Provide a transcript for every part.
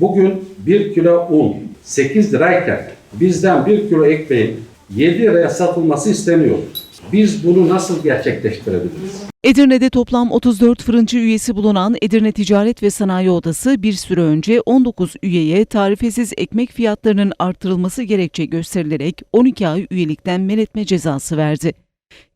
Bugün 1 kilo un 8 lirayken bizden 1 kilo ekmeğin 7 liraya satılması isteniyor. Biz bunu nasıl gerçekleştirebiliriz? Edirne'de toplam 34 fırıncı üyesi bulunan Edirne Ticaret ve Sanayi Odası bir süre önce 19 üyeye tarifesiz ekmek fiyatlarının artırılması gerekçe gösterilerek 12 ay üyelikten men etme cezası verdi.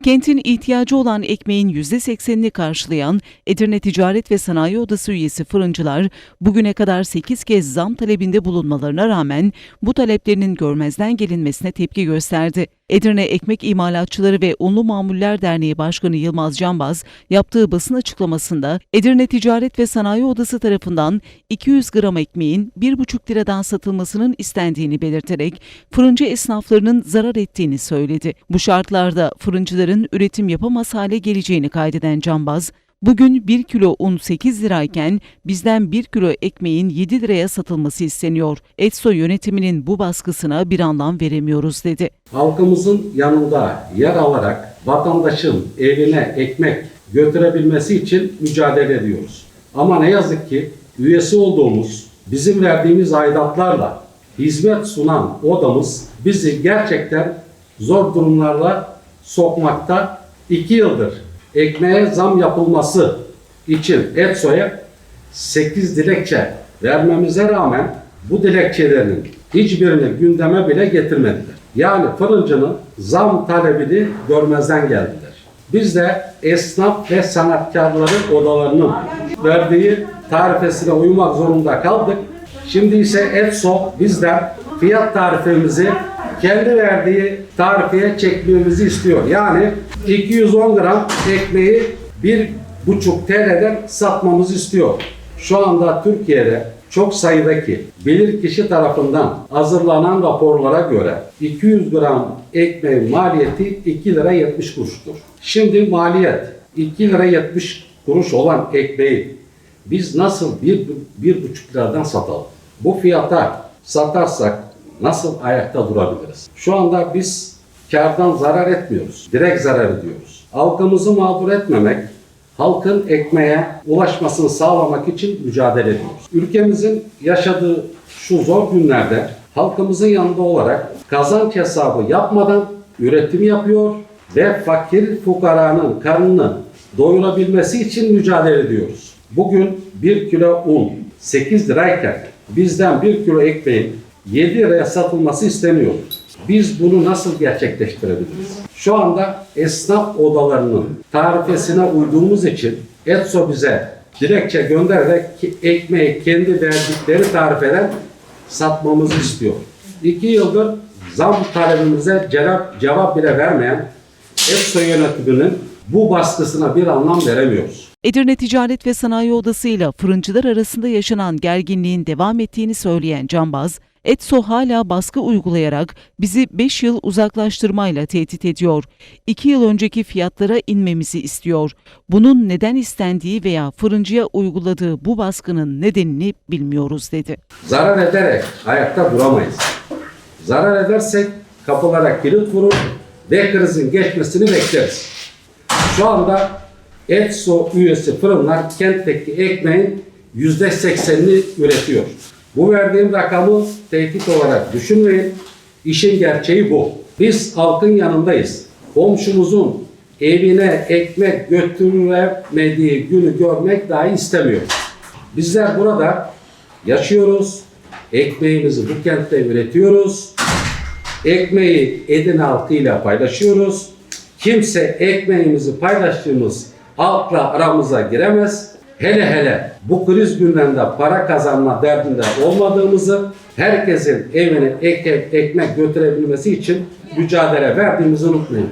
Kentin ihtiyacı olan ekmeğin %80'ini karşılayan Edirne Ticaret ve Sanayi Odası üyesi fırıncılar bugüne kadar 8 kez zam talebinde bulunmalarına rağmen bu taleplerinin görmezden gelinmesine tepki gösterdi. Edirne Ekmek İmalatçıları ve Unlu Mamuller Derneği Başkanı Yılmaz Canbaz yaptığı basın açıklamasında Edirne Ticaret ve Sanayi Odası tarafından 200 gram ekmeğin 1,5 liradan satılmasının istendiğini belirterek fırıncı esnaflarının zarar ettiğini söyledi. Bu şartlarda fırıncıların üretim yapamaz hale geleceğini kaydeden Canbaz, Bugün 1 kilo un 8 lirayken bizden 1 kilo ekmeğin 7 liraya satılması isteniyor. Etso yönetiminin bu baskısına bir anlam veremiyoruz dedi. Halkımızın yanında yer alarak vatandaşın evine ekmek götürebilmesi için mücadele ediyoruz. Ama ne yazık ki üyesi olduğumuz, bizim verdiğimiz aidatlarla hizmet sunan odamız bizi gerçekten zor durumlarla sokmakta. İki yıldır ekmeğe zam yapılması için ETSO'ya 8 dilekçe vermemize rağmen bu dilekçelerin hiçbirini gündeme bile getirmediler. Yani fırıncının zam talebini görmezden geldiler. Biz de esnaf ve sanatkarların odalarının verdiği tarifesine uymak zorunda kaldık. Şimdi ise ETSO bizden fiyat tarifemizi kendi verdiği tarifeye çekmemizi istiyor. Yani 210 gram ekmeği 1,5 TL'den satmamızı istiyor. Şu anda Türkiye'de çok sayıdaki bilirkişi tarafından hazırlanan raporlara göre 200 gram ekmeğin maliyeti 2 lira 70 kuruştur. Şimdi maliyet 2 lira 70 kuruş olan ekmeği biz nasıl 1, 1,5 liradan satalım? Bu fiyata satarsak nasıl ayakta durabiliriz? Şu anda biz kardan zarar etmiyoruz. Direkt zarar ediyoruz. Halkımızı mağdur etmemek, halkın ekmeğe ulaşmasını sağlamak için mücadele ediyoruz. Ülkemizin yaşadığı şu zor günlerde halkımızın yanında olarak kazanç hesabı yapmadan üretim yapıyor ve fakir fukaranın karnını doyurabilmesi için mücadele ediyoruz. Bugün 1 kilo un 8 lirayken bizden 1 kilo ekmeğin 7 liraya satılması isteniyor. Biz bunu nasıl gerçekleştirebiliriz? Şu anda esnaf odalarının tarifesine uyduğumuz için ETSO bize dilekçe göndererek ekmeği kendi verdikleri tarifeden satmamızı istiyor. İki yıldır zam talebimize cevap, cevap bile vermeyen ETSO yönetiminin bu baskısına bir anlam veremiyoruz. Edirne Ticaret ve Sanayi Odası ile fırıncılar arasında yaşanan gerginliğin devam ettiğini söyleyen Canbaz, ETSO hala baskı uygulayarak bizi 5 yıl uzaklaştırmayla tehdit ediyor. 2 yıl önceki fiyatlara inmemizi istiyor. Bunun neden istendiği veya fırıncıya uyguladığı bu baskının nedenini bilmiyoruz dedi. Zarar ederek ayakta duramayız. Zarar edersek kapılara kilit vurur ve krizin geçmesini bekleriz. Şu anda ETSO üyesi fırınlar kentteki ekmeğin yüzde seksenini üretiyor. Bu verdiğim rakamı tehdit olarak düşünmeyin. İşin gerçeği bu. Biz halkın yanındayız. Komşumuzun evine ekmek götüremediği günü görmek dahi istemiyoruz. Bizler burada yaşıyoruz. Ekmeğimizi bu kentte üretiyoruz. Ekmeği Edirne halkıyla paylaşıyoruz. Kimse ekmeğimizi paylaştığımız halkla aramıza giremez. Hele hele bu kriz günlerinde para kazanma derdinde olmadığımızı, herkesin evine ek, ekmek götürebilmesi için mücadele verdiğimizi unutmayın.